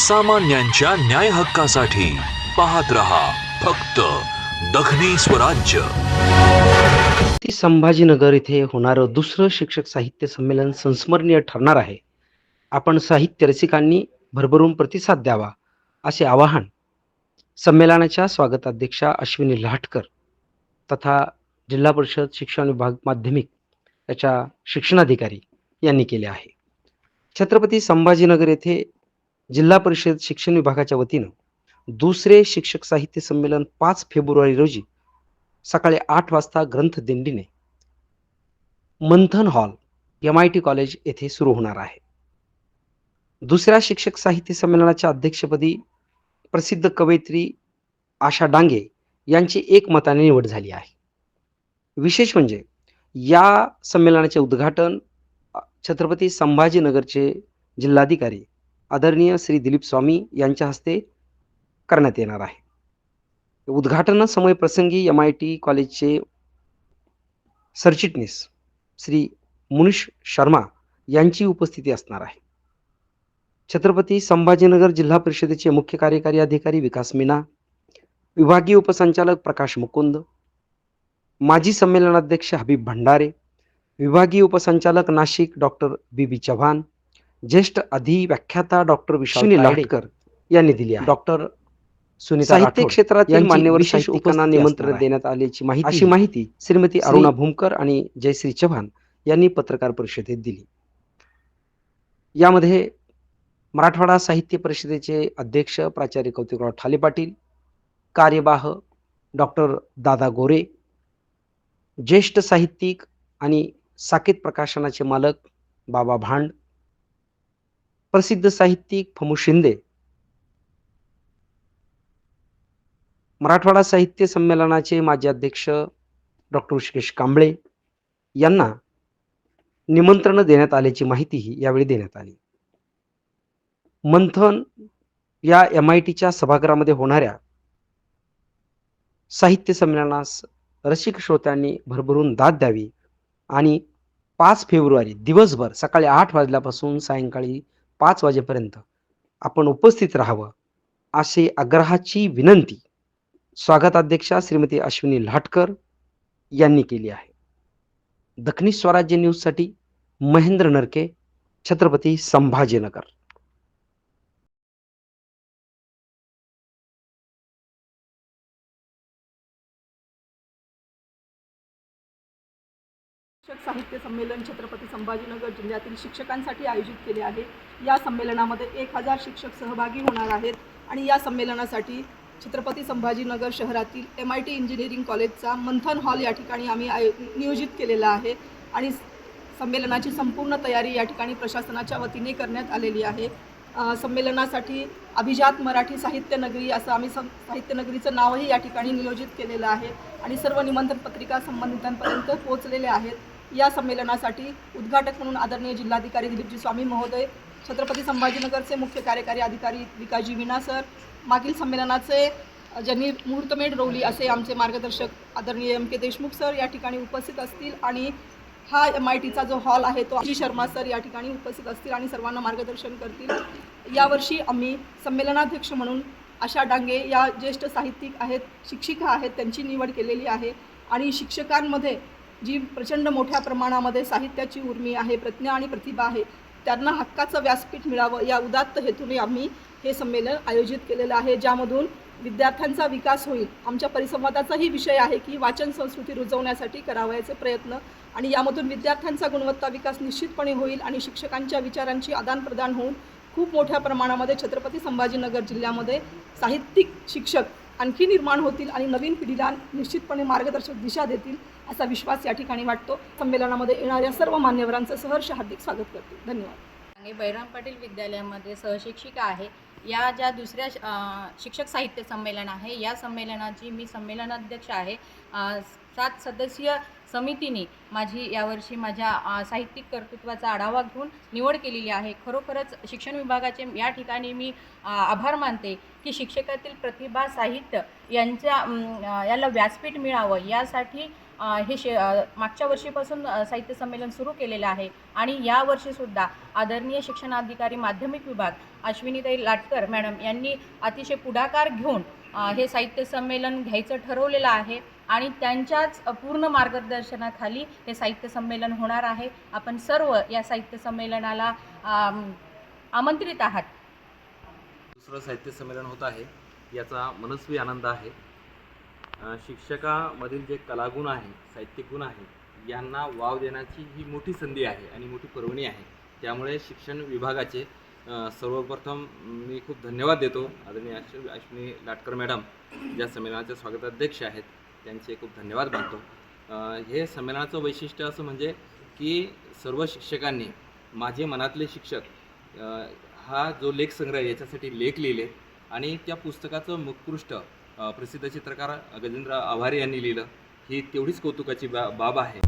सामान्यांच्या न्याय हक्कासाठी पाहत रहा फक्त दखनी स्वराज्य संभाजीनगर इथे होणारं दुसरं शिक्षक साहित्य संमेलन संस्मरणीय ठरणार आहे. आपण साहित्य रसिकांनी भरभरून प्रतिसाद द्यावा असे आवाहन संमेलनाच्या स्वागताध्यक्षा अश्विनी लाटकर तथा जिल्हा परिषद शिक्षण विभाग माध्यमिक याच्या शिक्षणाधिकारी यांनी केले आहे. छत्रपती संभाजीनगर येथे जिल्हा परिषद शिक्षण विभागाच्या वतीनं दुसरे शिक्षक साहित्य संमेलन पाच फेब्रुवारी रोजी सकाळी आठ वाजता ग्रंथ दिंडीने Manthan hall M I T college येथे सुरू होणार आहे. दुसऱ्या शिक्षक साहित्य संमेलनाच्या अध्यक्षपदी प्रसिद्ध कवयित्री आशा डांगे यांची एकमताने निवड झाली आहे. विशेष म्हणजे या संमेलनाचे उद्घाटन छत्रपती संभाजीनगरचे जिल्हाधिकारी आदरणीय श्री दिलीप स्वामी यांच्या हस्ते करण्यात येणार आहे. उद्घाटन समय प्रसंगी एम आय टी कॉलेजचे सरचिटणीस श्री मुनिष शर्मा यांची उपस्थिती असणार आहे. छत्रपती संभाजीनगर जिल्हा परिषदेचे मुख्य कार्यकारी अधिकारी विकास मीना विभागीय उपसंचालक प्रकाश मुकुंद माजी संमेलनाध्यक्ष हबीब भंडारे विभागीय उपसंचालक Nashik doctor B B Chavan ज्येष्ठ अधिव्याख्याता डॉक्टर विश्वनी लाडकर यांनी दिली आहे डॉक्टर सुनीता साहित्य क्षेत्रातील मान्यवर निमंत्रण. देण्यात आल्याची माहिती अशी माहिती श्रीमती श्री- अरुणा भूमकर आणि जयश्री चव्हाण यांनी पत्रकार परिषदेत दिली यामध्ये मराठवाडा साहित्य परिषदेचे अध्यक्ष प्राचार्य कौतिकराव ठाले पाटील कार्यवाह डॉक्टर दादा गोरे ज्येष्ठ साहित्यिक आणि साकेत प्रकाशनाचे मालक बाबा भांड प्रसिद्ध साहित्यिक फमू शिंदे. मराठवाडा साहित्य संमेलनाचे माजी अध्यक्ष डॉक्टर ऋषिकेश कांबळे यांना निमंत्रण देण्यात आल्याची माहितीही यावेळी देण्यात आली. मंथन या एम आय टीच्या सभागृहामध्ये होणाऱ्या साहित्य संमेलनास रसिक श्रोत्यांनी भरभरून दाद द्यावी आणि पाच फेब्रुवारी दिवसभर सकाळी आठ वाजल्यापासून सायंकाळी पाच वाजेपर्यंत आपण उपस्थित राहावं असे आग्रहाची विनंती स्वागताध्यक्षा श्रीमती अश्विनी लाटकर यांनी केली आहे. दखनी स्वराज्य न्यूजसाठी महेंद्र नरके छत्रपती संभाजीनगर. शिक्षक साहित्य संमेलन छत्रपती संभाजीनगर जिल्ह्यातील शिक्षकांसाठी आयोजित केले आहे. या संमेलनामध्ये एक हजार शिक्षक सहभागी होणार आहेत आणि या संमेलनासाठी छत्रपती संभाजीनगर शहरातील एम आय टी इंजिनिअरिंग कॉलेजचा मंथन हॉल या ठिकाणी आम्ही आयो नियोजित केलेला आहे आणि संमेलनाची संपूर्ण तयारी या ठिकाणी प्रशासनाच्या वतीने करण्यात आलेली आहे. संमेलनासाठी अभिजात मराठी साहित्य नगरी असं आम्ही सं साहित्य नगरीचं नावही या ठिकाणी नियोजित केलेलं आहे आणि सर्व निमंत्रण पत्रिका संबंधितांपर्यंत पोहोचलेल्या आहेत. या संमेलनासाठी उद्घाटक म्हणून आदरणीय जिल्हाधिकारी दिलीपजी स्वामी महोदय छत्रपती संभाजीनगरचे मुख्य कार्यकारी अधिकारी विकाजी विना सर मागील संमेलनाचे ज्यांनी मुहूर्तमेढ रोवली असे आमचे मार्गदर्शक आदरणीय एम के देशमुख सर या ठिकाणी उपस्थित असतील आणि हा एम आय टीचा जो हॉल आहे तो जी शर्मा सर या ठिकाणी उपस्थित असतील आणि सर्वांना मार्गदर्शन करतील. यावर्षी आम्ही संमेलनाध्यक्ष म्हणून आशा डांगे या ज्येष्ठ साहित्यिक आहेत शिक्षिका आहेत त्यांची निवड केलेली आहे आणि शिक्षकांमध्ये जी प्रचंड मोठ्या प्रमाणामध्ये साहित्याची उर्मी आहे प्रज्ञा आणि प्रतिभा आहे त्यांना हक्काचं व्यासपीठ मिळावं या उदात्त हेतूने आम्ही हे संमेलन आयोजित केलेलं आहे ज्यामधून विद्यार्थ्यांचा विकास होईल. आमच्या परिसंवादाचाही विषय आहे की वाचन संस्कृती रुजवण्यासाठी करावयाचे प्रयत्न आणि यामधून विद्यार्थ्यांचा गुणवत्ता विकास निश्चितपणे होईल आणि शिक्षकांच्या विचारांची आदानप्रदान होऊन खूप मोठ्या प्रमाणामध्ये छत्रपती संभाजीनगर जिल्ह्यामध्ये साहित्यिक शिक्षक आणखी निर्माण होतील आणि नवीन पिढीला निश्चितपणे मार्गदर्शक दिशा देतील असा विश्वास या ठिकाणी वाटतो. संमेलनामध्ये येणाऱ्या सर्व मान्यवरांचं सहर्ष हार्दिक स्वागत करते. धन्यवाद. आणि बैराम पाटील विद्यालयामध्ये सहशिक्षिका आहे. या ज्या दुसऱ्या शिक्षक साहित्य संमेलन आहे या संमेलनाची मी संमेलनाध्यक्ष आहे. सात सदस्यीय समितीने माझी यावर्षी माझ्या साहित्यिक कर्तृत्वाचा आढावा घेऊन निवड केलेली आहे. खरोखरच शिक्षण विभागाचे या ठिकाणी मी आभार मानते की शिक्षकातील प्रतिभा साहित्य यांच्या याला व्यासपीठ मिळावं यासाठी हे शे मागच्या वर्षीपासून साहित्य संमेलन सुरू केलेलं आहे. आणि यावर्षीसुद्धा आदरणीय शिक्षणाधिकारी माध्यमिक विभाग अश्विनीताई लाटकर मॅडम यांनी अतिशय पुढाकार घेऊन हे साहित्य संमेलन घ्यायचं ठरवलेलं आहे. आणि त्यांच्याच पूर्ण मार्गदर्शनाखाली हे साहित्य संमेलन होणार आहे. आपण सर्व या साहित्य संमेलनाला आमंत्रित आहात. दुसरं साहित्य संमेलन होत आहे. याचा मनस्वी आनंद आहे. शिक्षकामधील जे कलागुण आहे साहित्यिक गुण आहे यांना वाव देण्याची ही मोठी संधी आहे आणि मोठी पर्वणी आहे. त्यामुळे शिक्षण विभागाचे सर्वप्रथम मी खूप धन्यवाद देतो. आदरणीय अश्व अश्विनी लाटकर मॅडम ज्या संमेलनाचे स्वागताध्यक्ष आहेत त्यांचे खूप धन्यवाद मानतो. हे संमेलनाचं वैशिष्ट्य असं म्हणजे की सर्व शिक्षकांनी माझे मनातले शिक्षक हा जो लेख संग्रह याच्यासाठी लेख लिहिले आणि त्या पुस्तकाचं मुखपृष्ठ प्रसिद्ध चित्रकार गजेंद्र आभारे यांनी लिहिलं. ही तेवढीच कौतुकाची बा बाब आहे.